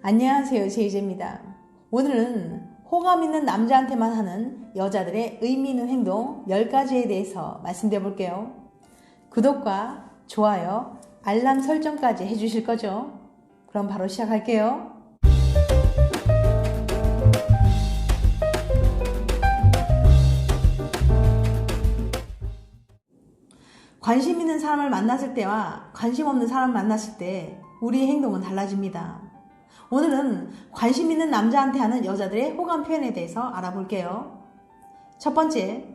안녕하세요. 제이제입니다. 오늘은 호감 있는 남자한테만 하는 여자들의 의미 있는 행동 10가지에 대해서 말씀드려 볼게요. 구독과 좋아요, 알람 설정까지 해주실 거죠? 그럼 바로 시작할게요. 관심 있는 사람을 만났을 때와 관심 없는 사람을 만났을 때 우리의 행동은 달라집니다. 오늘은 관심 있는 남자한테 하는 여자들의 호감 표현에 대해서 알아볼게요. 첫 번째,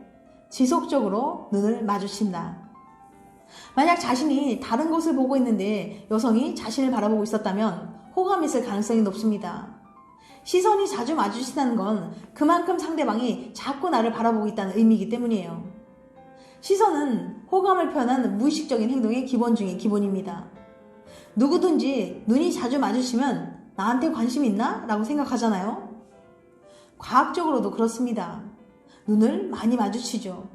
지속적으로 눈을 마주친다. 만약 자신이 다른 곳을 보고 있는데 여성이 자신을 바라보고 있었다면 호감이 있을 가능성이 높습니다. 시선이 자주 마주친다는 건 그만큼 상대방이 자꾸 나를 바라보고 있다는 의미이기 때문이에요. 시선은 호감을 표현하는 무의식적인 행동의 기본 중의 기본입니다. 누구든지 눈이 자주 마주치면 나한테 관심 있나? 라고 생각하잖아요. 과학적으로도 그렇습니다. 눈을 많이 마주치죠.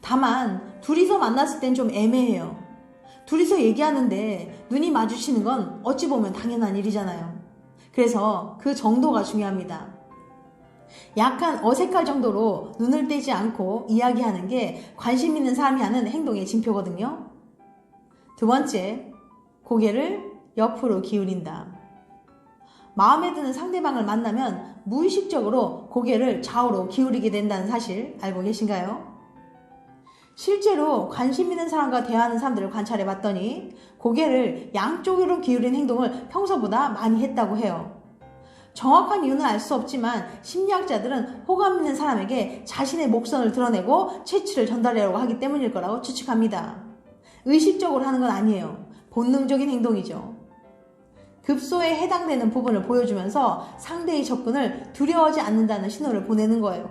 다만, 둘이서 만났을 땐 좀 애매해요. 둘이서 얘기하는데 눈이 마주치는 건 어찌 보면 당연한 일이잖아요. 그래서 그 정도가 중요합니다. 약간 어색할 정도로 눈을 떼지 않고 이야기하는 게 관심 있는 사람이 하는 행동의 징표거든요. 두 번째, 고개를 옆으로 기울인다. 마음에 드는 상대방을 만나면 무의식적으로 고개를 좌우로 기울이게 된다는 사실 알고 계신가요? 실제로 관심 있는 사람과 대화하는 사람들을 관찰해 봤더니 고개를 양쪽으로 기울인 행동을 평소보다 많이 했다고 해요. 정확한 이유는 알 수 없지만 심리학자들은 호감 있는 사람에게 자신의 목선을 드러내고 채취를 전달하려고 하기 때문일 거라고 추측합니다. 의식적으로 하는 건 아니에요. 본능적인 행동이죠. 급소에 해당되는 부분을 보여주면서 상대의 접근을 두려워하지 않는다는 신호를 보내는 거예요.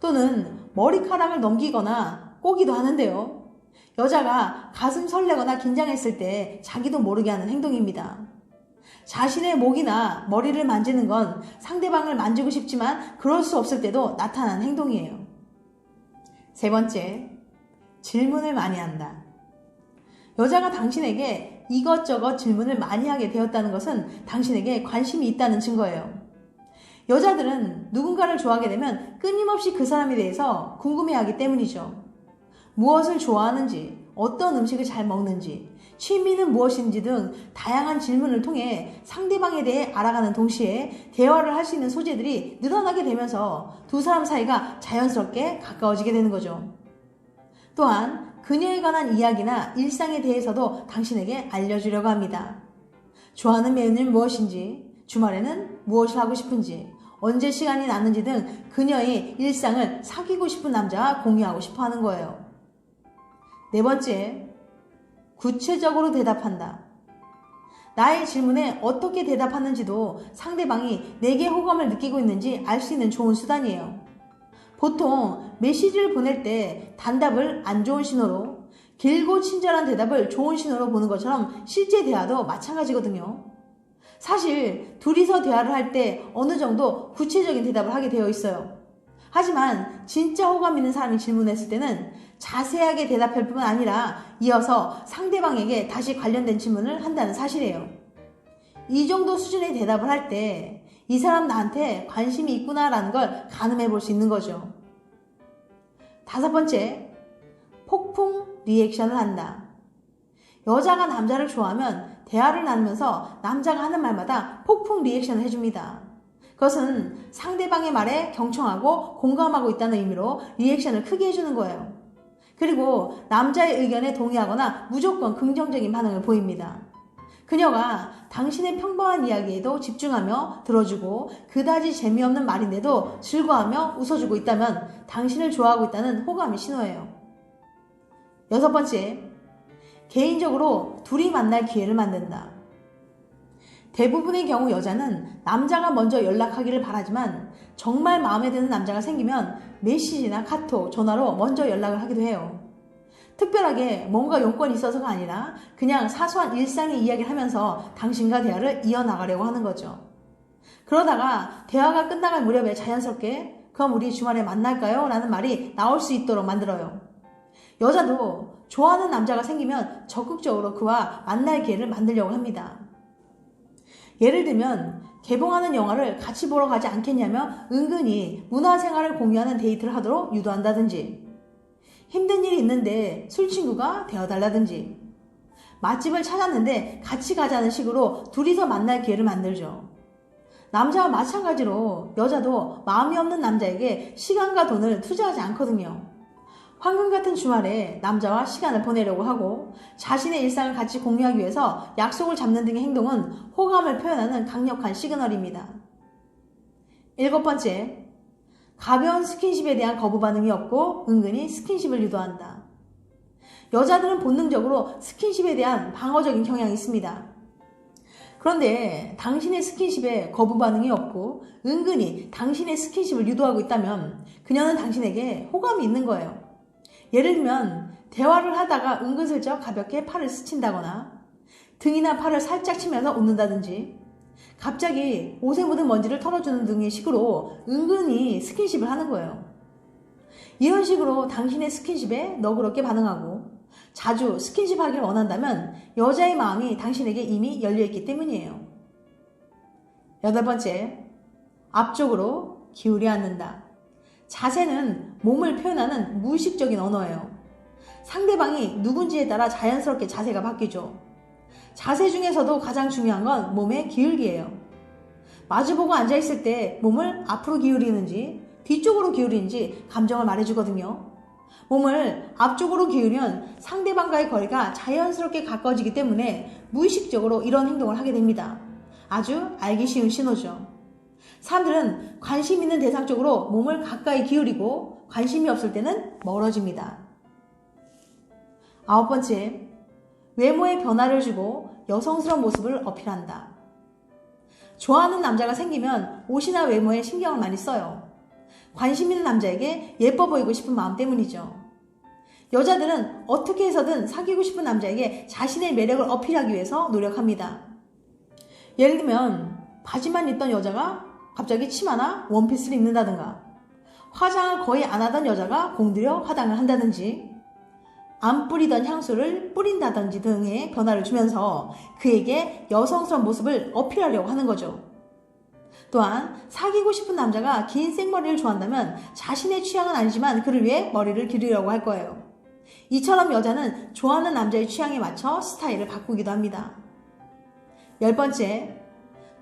또는 머리카락을 넘기거나 꼬기도 하는데요. 여자가 가슴 설레거나 긴장했을 때 자기도 모르게 하는 행동입니다. 자신의 목이나 머리를 만지는 건 상대방을 만지고 싶지만 그럴 수 없을 때도 나타나는 행동이에요. 세 번째, 질문을 많이 한다. 여자가 당신에게 이것저것 질문을 많이 하게 되었다는 것은 당신에게 관심이 있다는 증거예요. 여자들은 누군가를 좋아하게 되면 끊임없이 그 사람에 대해서 궁금해하기 때문이죠. 무엇을 좋아하는지, 어떤 음식을 잘 먹는지, 취미는 무엇인지 등 다양한 질문을 통해 상대방에 대해 알아가는 동시에 대화를 할 수 있는 소재들이 늘어나게 되면서 두 사람 사이가 자연스럽게 가까워지게 되는 거죠. 또한 그녀에 관한 이야기나 일상에 대해서도 당신에게 알려주려고 합니다. 좋아하는 메뉴는 무엇인지, 주말에는 무엇을 하고 싶은지, 언제 시간이 나는지 등 그녀의 일상을 사귀고 싶은 남자와 공유하고 싶어 하는 거예요. 네 번째, 구체적으로 대답한다. 나의 질문에 어떻게 대답하는지도 상대방이 내게 호감을 느끼고 있는지 알 수 있는 좋은 수단이에요. 보통 메시지를 보낼 때 단답을 안 좋은 신호로 길고 친절한 대답을 좋은 신호로 보는 것처럼 실제 대화도 마찬가지거든요. 사실 둘이서 대화를 할 때 어느 정도 구체적인 대답을 하게 되어 있어요. 하지만 진짜 호감 있는 사람이 질문했을 때는 자세하게 대답할 뿐만 아니라 이어서 상대방에게 다시 관련된 질문을 한다는 사실이에요. 이 정도 수준의 대답을 할 때 이 사람 나한테 관심이 있구나라는 걸 가늠해 볼 수 있는 거죠. 다섯 번째, 폭풍 리액션을 한다. 여자가 남자를 좋아하면 대화를 나누면서 남자가 하는 말마다 폭풍 리액션을 해줍니다. 그것은 상대방의 말에 경청하고 공감하고 있다는 의미로 리액션을 크게 해주는 거예요. 그리고 남자의 의견에 동의하거나 무조건 긍정적인 반응을 보입니다. 그녀가 당신의 평범한 이야기에도 집중하며 들어주고 그다지 재미없는 말인데도 즐거워하며 웃어주고 있다면 당신을 좋아하고 있다는 호감의 신호예요. 여섯 번째, 개인적으로 둘이 만날 기회를 만든다. 대부분의 경우 여자는 남자가 먼저 연락하기를 바라지만 정말 마음에 드는 남자가 생기면 메시지나 카톡, 전화로 먼저 연락을 하기도 해요. 특별하게 뭔가 용건이 있어서가 아니라 그냥 사소한 일상의 이야기를 하면서 당신과 대화를 이어나가려고 하는 거죠. 그러다가 대화가 끝나갈 무렵에 자연스럽게 그럼 우리 주말에 만날까요? 라는 말이 나올 수 있도록 만들어요. 여자도 좋아하는 남자가 생기면 적극적으로 그와 만날 기회를 만들려고 합니다. 예를 들면 개봉하는 영화를 같이 보러 가지 않겠냐며 은근히 문화생활을 공유하는 데이트를 하도록 유도한다든지 힘든 일이 있는데 술친구가 되어달라든지 맛집을 찾았는데 같이 가자는 식으로 둘이서 만날 기회를 만들죠. 남자와 마찬가지로 여자도 마음이 없는 남자에게 시간과 돈을 투자하지 않거든요. 황금 같은 주말에 남자와 시간을 보내려고 하고 자신의 일상을 같이 공유하기 위해서 약속을 잡는 등의 행동은 호감을 표현하는 강력한 시그널입니다. 일곱 번째, 가벼운 스킨십에 대한 거부 반응이 없고 은근히 스킨십을 유도한다. 여자들은 본능적으로 스킨십에 대한 방어적인 경향이 있습니다. 그런데 당신의 스킨십에 거부 반응이 없고 은근히 당신의 스킨십을 유도하고 있다면 그녀는 당신에게 호감이 있는 거예요. 예를 들면 대화를 하다가 은근슬쩍 가볍게 팔을 스친다거나 등이나 팔을 살짝 치면서 웃는다든지 갑자기 옷에 묻은 먼지를 털어주는 등의 식으로 은근히 스킨십을 하는 거예요. 이런 식으로 당신의 스킨십에 너그럽게 반응하고 자주 스킨십 하기를 원한다면 여자의 마음이 당신에게 이미 열려있기 때문이에요. 여덟 번째, 앞쪽으로 기울여 앉는다. 자세는 몸을 표현하는 무의식적인 언어예요. 상대방이 누군지에 따라 자연스럽게 자세가 바뀌죠. 자세 중에서도 가장 중요한 건 몸의 기울기예요. 마주보고 앉아있을 때 몸을 앞으로 기울이는지 뒤쪽으로 기울이는지 감정을 말해주거든요. 몸을 앞쪽으로 기울이면 상대방과의 거리가 자연스럽게 가까워지기 때문에 무의식적으로 이런 행동을 하게 됩니다. 아주 알기 쉬운 신호죠. 사람들은 관심 있는 대상 쪽으로 몸을 가까이 기울이고 관심이 없을 때는 멀어집니다. 아홉 번째, 외모에 변화를 주고 여성스러운 모습을 어필한다. 좋아하는 남자가 생기면 옷이나 외모에 신경을 많이 써요. 관심 있는 남자에게 예뻐 보이고 싶은 마음 때문이죠. 여자들은 어떻게 해서든 사귀고 싶은 남자에게 자신의 매력을 어필하기 위해서 노력합니다. 예를 들면 바지만 입던 여자가 갑자기 치마나 원피스를 입는다든가 화장을 거의 안 하던 여자가 공들여 화장을 한다든지 안 뿌리던 향수를 뿌린다든지 등의 변화를 주면서 그에게 여성스러운 모습을 어필하려고 하는 거죠. 또한 사귀고 싶은 남자가 긴 생머리를 좋아한다면 자신의 취향은 아니지만 그를 위해 머리를 기르려고 할 거예요. 이처럼 여자는 좋아하는 남자의 취향에 맞춰 스타일을 바꾸기도 합니다. 열 번째,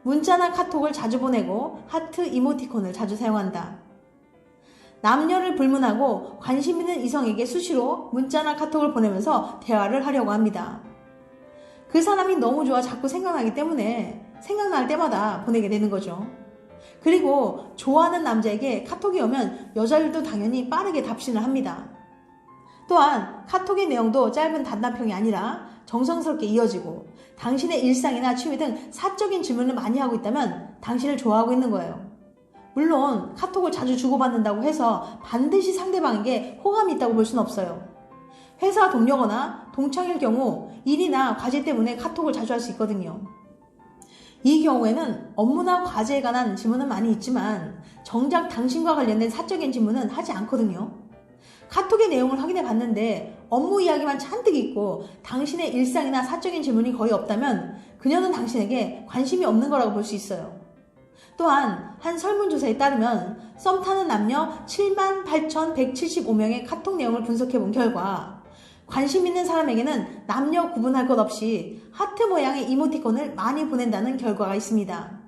문자나 카톡을 자주 보내고 하트 이모티콘을 자주 사용한다. 남녀를 불문하고 관심 있는 이성에게 수시로 문자나 카톡을 보내면서 대화를 하려고 합니다. 그 사람이 너무 좋아 자꾸 생각나기 때문에 생각날 때마다 보내게 되는 거죠. 그리고 좋아하는 남자에게 카톡이 오면 여자들도 당연히 빠르게 답신을 합니다. 또한 카톡의 내용도 짧은 단답형이 아니라 정성스럽게 이어지고 당신의 일상이나 취미 등 사적인 질문을 많이 하고 있다면 당신을 좋아하고 있는 거예요. 물론 카톡을 자주 주고받는다고 해서 반드시 상대방에게 호감이 있다고 볼 수는 없어요. 회사 동료거나 동창일 경우 일이나 과제 때문에 카톡을 자주 할 수 있거든요. 이 경우에는 업무나 과제에 관한 질문은 많이 있지만 정작 당신과 관련된 사적인 질문은 하지 않거든요. 카톡의 내용을 확인해 봤는데 업무 이야기만 잔뜩 있고 당신의 일상이나 사적인 질문이 거의 없다면 그녀는 당신에게 관심이 없는 거라고 볼 수 있어요. 또한 한 설문조사에 따르면 썸 타는 남녀 78,175명의 카톡 내용을 분석해 본 결과 관심 있는 사람에게는 남녀 구분할 것 없이 하트 모양의 이모티콘을 많이 보낸다는 결과가 있습니다.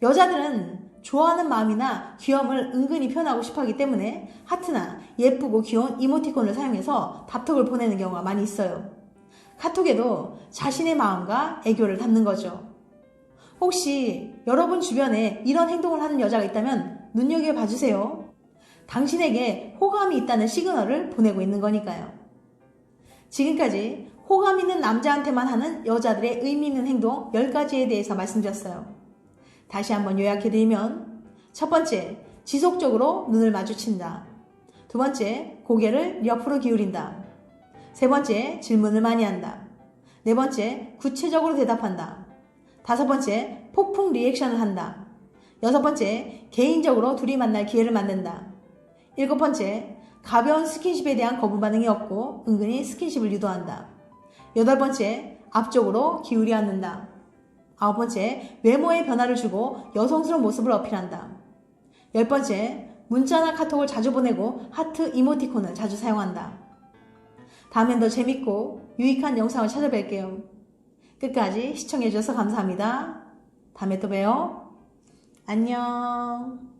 여자들은 좋아하는 마음이나 귀여움을 은근히 표현하고 싶어 하기 때문에 하트나 예쁘고 귀여운 이모티콘을 사용해서 답톡을 보내는 경우가 많이 있어요. 카톡에도 자신의 마음과 애교를 담는 거죠. 혹시 여러분 주변에 이런 행동을 하는 여자가 있다면 눈여겨봐 주세요. 당신에게 호감이 있다는 시그널을 보내고 있는 거니까요. 지금까지 호감 있는 남자한테만 하는 여자들의 의미 있는 행동 10가지에 대해서 말씀드렸어요. 다시 한번 요약해드리면 첫 번째, 지속적으로 눈을 마주친다. 두 번째, 고개를 옆으로 기울인다. 세 번째, 질문을 많이 한다. 네 번째, 구체적으로 대답한다. 다섯 번째, 폭풍 리액션을 한다. 여섯 번째, 개인적으로 둘이 만날 기회를 만든다. 일곱 번째, 가벼운 스킨십에 대한 거부 반응이 없고 은근히 스킨십을 유도한다. 여덟 번째, 앞쪽으로 기울여 앉는다. 아홉 번째, 외모에 변화를 주고 여성스러운 모습을 어필한다. 열 번째, 문자나 카톡을 자주 보내고 하트 이모티콘을 자주 사용한다. 다음엔 더 재밌고 유익한 영상을 찾아뵐게요. 끝까지 시청해주셔서 감사합니다. 다음에 또 봬요. 안녕.